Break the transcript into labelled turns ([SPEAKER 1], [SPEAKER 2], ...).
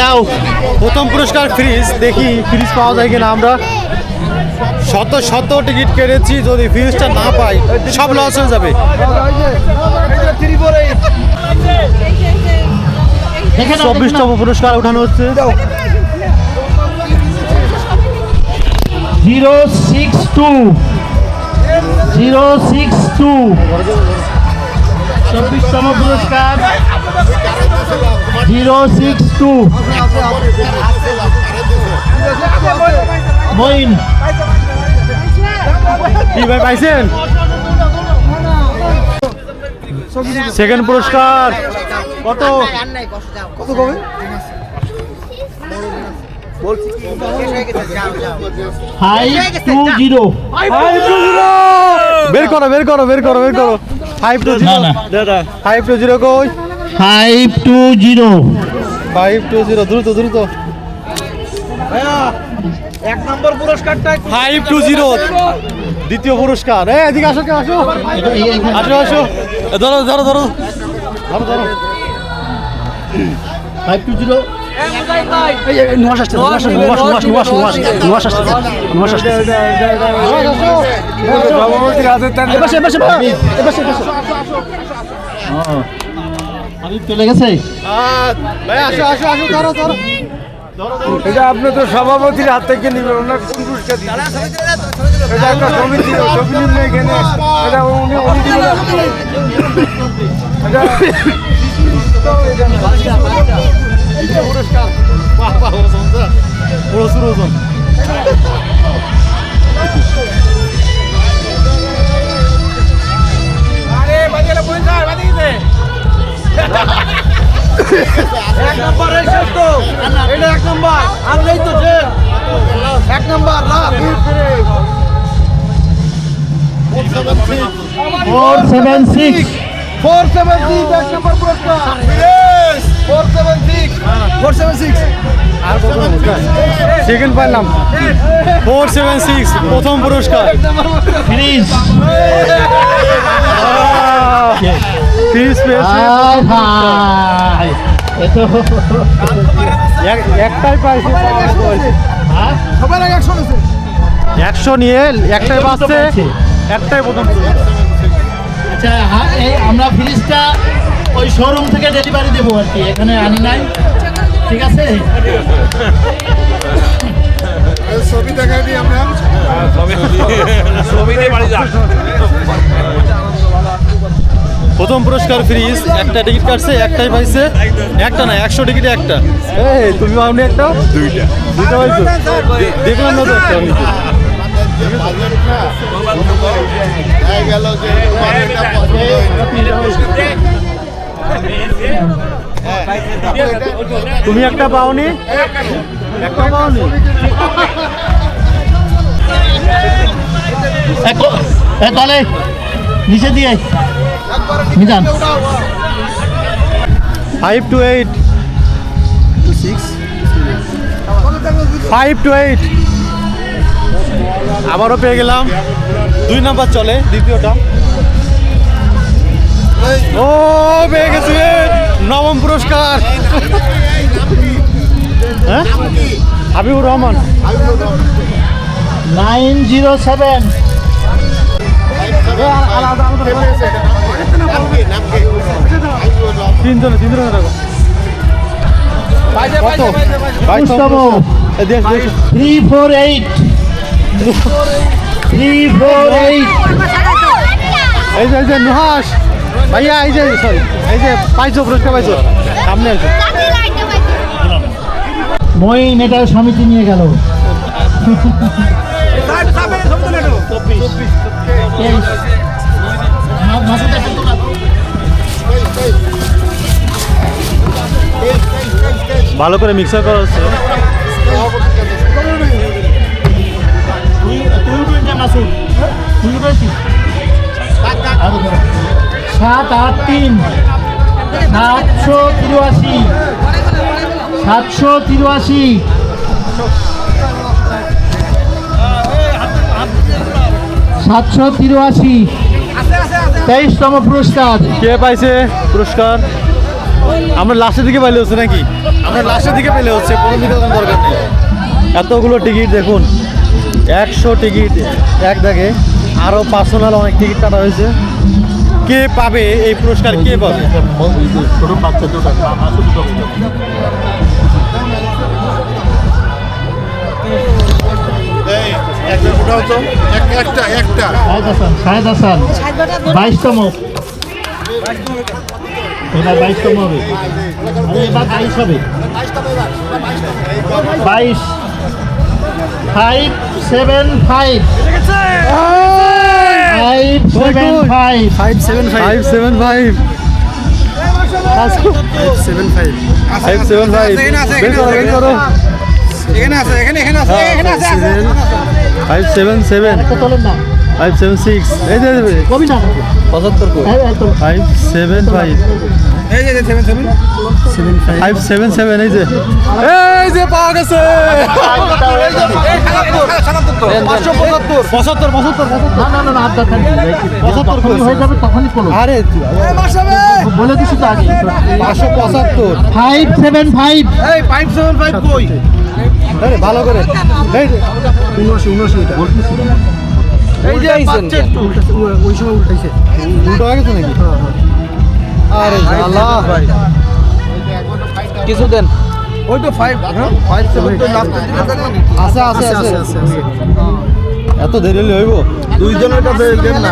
[SPEAKER 1] দাও।
[SPEAKER 2] প্রথম পুরস্কার ফ্রিজ দেখি ফ্রিজ পাওয়া যায় কিনা আমরা। শত শত টিকিট কেটেছি যদি ফ্রিজটা না পাই সব লস হয়ে যাবে। চব্বিশতম পুরস্কার উঠানো হচ্ছে।
[SPEAKER 1] Zero six two. Zero six two. চব্বিশতম পুরস্কার জিরো সিক্স টু। মইন
[SPEAKER 2] কি ভাই পাইছেন? সেকেন্ড পুরস্কার কত? কত কবে?
[SPEAKER 1] ফাইভ টু জিরো
[SPEAKER 2] বের করো বের করো বের করো বের করো। Five two zero five two zero কই?
[SPEAKER 1] Five two zero
[SPEAKER 2] five two zero দ্রুত দ্রুত। ফাইভ টু জিরো দ্বিতীয় পুরস্কার। এ এদিকে আসো কেউ আসো। আসো আসো। ধরো ধরো ধরো। ধরো ধরো।
[SPEAKER 1] ফাইভ টু জিরো আমি চলে গেছে
[SPEAKER 2] আহ, ভাই আসো আসো ধরো ধরো
[SPEAKER 3] এটা আপনি তো সভাপতির হাত থেকে নেবেন ওনার দিবেন? এটা একটা সমিতি নিম্ন এখানে এটা উনি উনি দিবেন এটা
[SPEAKER 2] পুরস্কার। বাহ বাহ ওজন যা। প্রচুর ওজন।
[SPEAKER 3] এক নম্বর শেষ তো। এটা এক নম্বর। আর নেই তো যে এক নম্বর না
[SPEAKER 1] four seven six
[SPEAKER 3] four seven six এক নম্বর পুরস্কার।
[SPEAKER 2] সেকেন্ড পাইলাম। ফোর সেভেন সিক্স প্রথম পুরস্কার। একটাই পাইছে
[SPEAKER 1] হ্যাঁ?
[SPEAKER 3] সবার আগে একশো
[SPEAKER 2] একশো নিয়ে একটাই পাচ্ছে
[SPEAKER 1] পাচ্ছে।
[SPEAKER 2] একটাই প্রথম
[SPEAKER 1] আচ্ছা হ্যাঁ আমরা ফ্রিজটা ওই শোরুম থেকে ডেলিভারি দেবো আর কি এখানে আনি নাই। ঠিক আছে?
[SPEAKER 3] ছবি দেখাই দিই আমরা।
[SPEAKER 2] প্রথম পুরস্কার ফ্রিজ একটা টিকিট কাটছে একটাই পাইছে। একটা না একশো টিকিটে একটা। এই তুমি পাওনি একটা? দুইটা। দুইটা পাইছো? দেখলাম না তো একটা তুমি একটা পাওনি? একটা পাওনি?
[SPEAKER 1] নিচে দিয়ে Mizan.
[SPEAKER 2] Five two eight five two eight আবারও পেয়ে গেলাম। দুই নাম্বার চলে দ্বিতীয়টা। ও পেয়ে গেছি। নবম পুরস্কার। হ্যাঁ? Habibur Rahman.
[SPEAKER 1] Nine zero seven.
[SPEAKER 2] তিনজনে তিনজনে দেখো
[SPEAKER 1] three four eight three four eight
[SPEAKER 2] এই যে এই যে নুহাস ভাইয়া এই যে সরি এই যে পাইছো পুরস্কার পাইছো। সামনে আসো
[SPEAKER 1] মইন এটা সমিতি নিয়ে গেল।
[SPEAKER 2] ভালো করে মিক্সার করা হচ্ছে।
[SPEAKER 1] তুই তুই সাত আট তিন। সাতশো তিরাশি। সাতশো তিরাশি। সাতশো তিরাশি। তেইশতম পুরস্কার।
[SPEAKER 2] কে পাইছে পুরস্কার? আমরা লাস্টের দিকে পাইলে হচ্ছে নাকি? আমরা লাস্টের দিকে পেলে হচ্ছে এতগুলো টিকিট দেখুন। একশো টিকিট। এক দাগে আরও পার্সোনাল অনেক টিকিট কাটা হয়েছে। কে পাবে? এই পুরস্কার কে পাবে?
[SPEAKER 4] একটা একটা একটা।
[SPEAKER 1] শাহেদ হাসান বাইশতম। এবার বাইশতম হবে। এবার বাইশ হবে। বাইশ five seven five five seven five
[SPEAKER 2] five five seven five এই যে seven five five seven seven এই যে। এই যে পাওয়া গেছে। পঁচাত্তর। পঁচাত্তর পঁচাত্তর
[SPEAKER 1] না না না না আর দরকার নেই।
[SPEAKER 2] পঁচাত্তর
[SPEAKER 1] হয়ে যাবে তখনই করো
[SPEAKER 2] আরে
[SPEAKER 1] বলে দিছি তো আগে।
[SPEAKER 2] পাঁচশো পঁচাত্তর।
[SPEAKER 1] ফাইভ সেভেন ফাইভ
[SPEAKER 2] আরে ভালো করে। এই যে,
[SPEAKER 3] এই যে ওই সময় উল্টাইছে।
[SPEAKER 2] উল্টো হয়ে গেছে নাকি? আরে জ্বালা।
[SPEAKER 3] কিছু দেন। ওই তো ফাইভ ফাইভ সেভেন তো লাস্ট
[SPEAKER 2] আছে আছে আছে এত দেরি হইব?
[SPEAKER 3] দুইজনের কাছে দেন না